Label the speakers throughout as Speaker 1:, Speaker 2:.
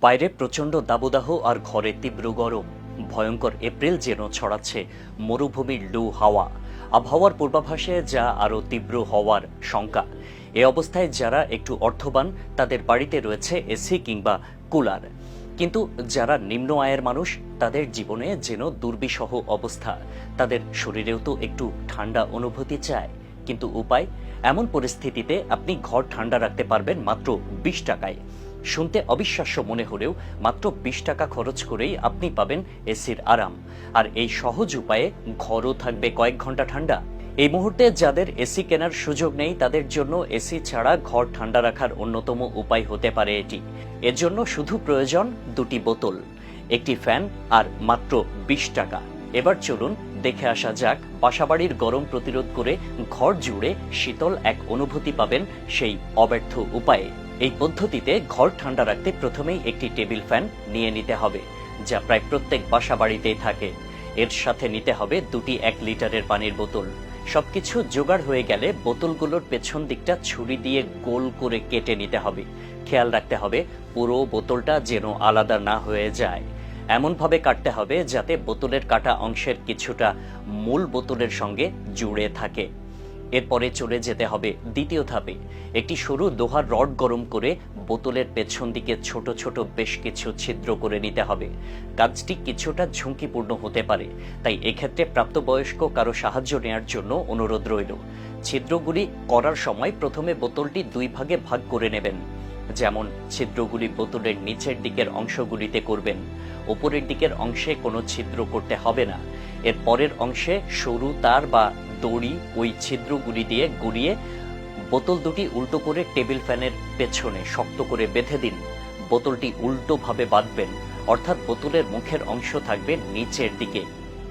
Speaker 1: বাইরে প্রচণ্ড দাবদাহ আর ঘরে তীব্র গরম। ভয়ঙ্কর এপ্রিল যেন ছড়াচ্ছে মরুভূমির লু হাওয়া। আবহাওয়ার পূর্বাভাসে যা আরও তীব্র হওয়ার শঙ্কা। এ অবস্থায় যারা একটু অর্থবান, তাদের বাড়িতে রয়েছে এসি কিংবা কুলার। কিন্তু যারা নিম্ন আয়ের মানুষ, তাদের জীবনে যেন দুর্বিষহ অবস্থা। তাদের শরীরেও তো একটু ঠান্ডা অনুভূতি চায়। কিন্তু উপায়? এমন পরিস্থিতিতে আপনি ঘর ঠান্ডা রাখতে পারবেন মাত্র বিশ টাকায়। শুনতে অবিশ্বাস্য মনে হলেও মাত্র বিশ টাকা খরচ করেই আপনি পাবেন এসির আরাম। আর এই সহজ উপায়ে ঘরও থাকবে কয়েক ঘণ্টা ঠান্ডা। এই মুহূর্তে যাদের এসি কেনার সুযোগ নেই, তাদের জন্য এসি ছাড়া ঘর ঠান্ডা রাখার অন্যতম উপায় হতে পারে এটি। এর জন্য শুধু প্রয়োজন দুটি বোতল, একটি ফ্যান আর মাত্র বিশ টাকা। এবার চলুন দেখে আসা যাক, বাসাবাড়ির গরম প্রতিরোধ করে ঘর জুড়ে শীতল এক অনুভূতি পাবেন সেই অব্যর্থ উপায়ে। এই পদ্ধতিতে ঘর ঠান্ডা রাখতে প্রথমেই একটি টেবিল ফ্যান নিয়ে নিতে হবে, যা প্রায় প্রত্যেক বাসা বাড়িতেই থাকে। এর সাথে নিতে হবে দুটি এক লিটারের পানির বোতল। সবকিছু জোগাড় হয়ে গেলে বোতলগুলোর পেছন দিকটা ছুরি দিয়ে গোল করে কেটে নিতে হবে। খেয়াল রাখতে হবে পুরো বোতলটা যেন আলাদা না হয়ে যায়। এমনভাবে কাটতে হবে যাতে বোতলের কাটা অংশের কিছুটা মূল বোতলের সঙ্গে জুড়ে থাকে। এরপরে চলে যেতে হবে দ্বিতীয় ধাপে। একটি সরু দোহার রড গরম করে বোতলের পেছন দিকে ছোট ছোট বেশ কিছু ছিদ্র করে নিতে হবে। কাজটি কিছুটা ঝুঁকিপূর্ণ হতে পারে, তাই এক্ষেত্রে প্রাপ্তবয়স্ক কারও সাহায্য নেয়ার জন্য অনুরোধ রইল। ছিদ্রগুলি করার সময় প্রথমে বোতলটি দুই ভাগে ভাগ করে নেবেন। যেমন ছিদ্রগুলি বোতলের নিচের দিকের অংশগুলিতে করবেন, ওপরের দিকের অংশে কোনো ছিদ্র করতে হবে না। এর পরের অংশে সরু তার বা দড়ি ওই ছিদ্রগুলি দিয়ে গড়িয়ে বোতল দুটি উল্টো করে টেবিল ফ্যানের পেছনে শক্ত করে বেঁধে দিন। বোতলটি উল্টোভাবে বাঁধবেন, অর্থাৎ বোতলের মুখের অংশ থাকবে নিচের দিকে।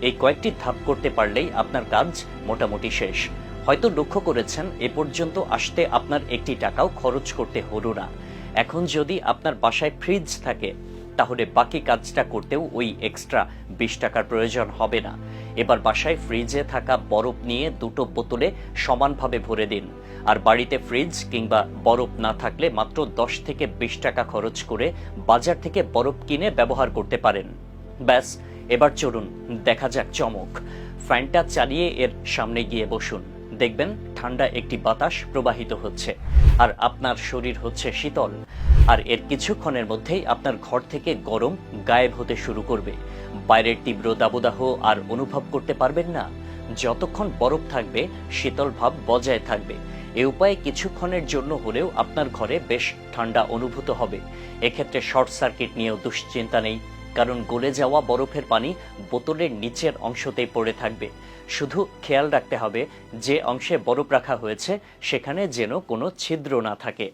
Speaker 1: এই কয়েকটি ধাপ করতে পারলেই আপনার কাজ মোটামুটি শেষ। হয়তো লক্ষ্য করেছেন, এ পর্যন্ত আসতে আপনার একটি টাকাও খরচ করতে হলো না। এখন যদি আপনার বাসায় ফ্রিজ থাকে, তাহলে বাকি কাজটা করতেও ওই এক্সট্রা বিশ টাকার প্রয়োজন হবে না। এবার বাসায় ফ্রিজে থাকা বরফ নিয়ে দুটো বোতলে সমানভাবে ভরে দিন। আর বাড়িতে ফ্রিজ কিংবা বরফ না থাকলে মাত্র দশ থেকে বিশ টাকা খরচ করে বাজার থেকে বরফ কিনে ব্যবহার করতে পারেন। ব্যাস, এবার চলুন, দেখা যাক চমক। ফ্যানটা চালিয়ে এর সামনে গিয়ে বসুন। দেখবেন ঠান্ডা একটি বাতাস প্রবাহিত হচ্ছে। আর আপনার শরীর হচ্ছে শীতল। আর এর কিছুক্ষণের মধ্যেই আপনার ঘর থেকে গরম গায়েব হতে শুরু করবে। বাইরের তীব্র দাবদাহ আর অনুভব করতে পারবেন না। যতক্ষণ বরফ থাকবে, শীতল ভাব বজায় থাকবে। এ উপায়ে কিছুক্ষণের জন্য হলেও আপনার ঘরে বেশ ঠান্ডা অনুভূত হবে। এক্ষেত্রে শর্ট সার্কিট নিয়েও দুশ্চিন্তা নেই। কারণ গলে যাওয়া বরফের পানি বোতলের নিচের অংশতেই পড়ে থাকবে। শুধু খেয়াল রাখতে হবে, যে অংশে বরফ রাখা হয়েছে, সেখানে যেন কোনো ছিদ্র না থাকে।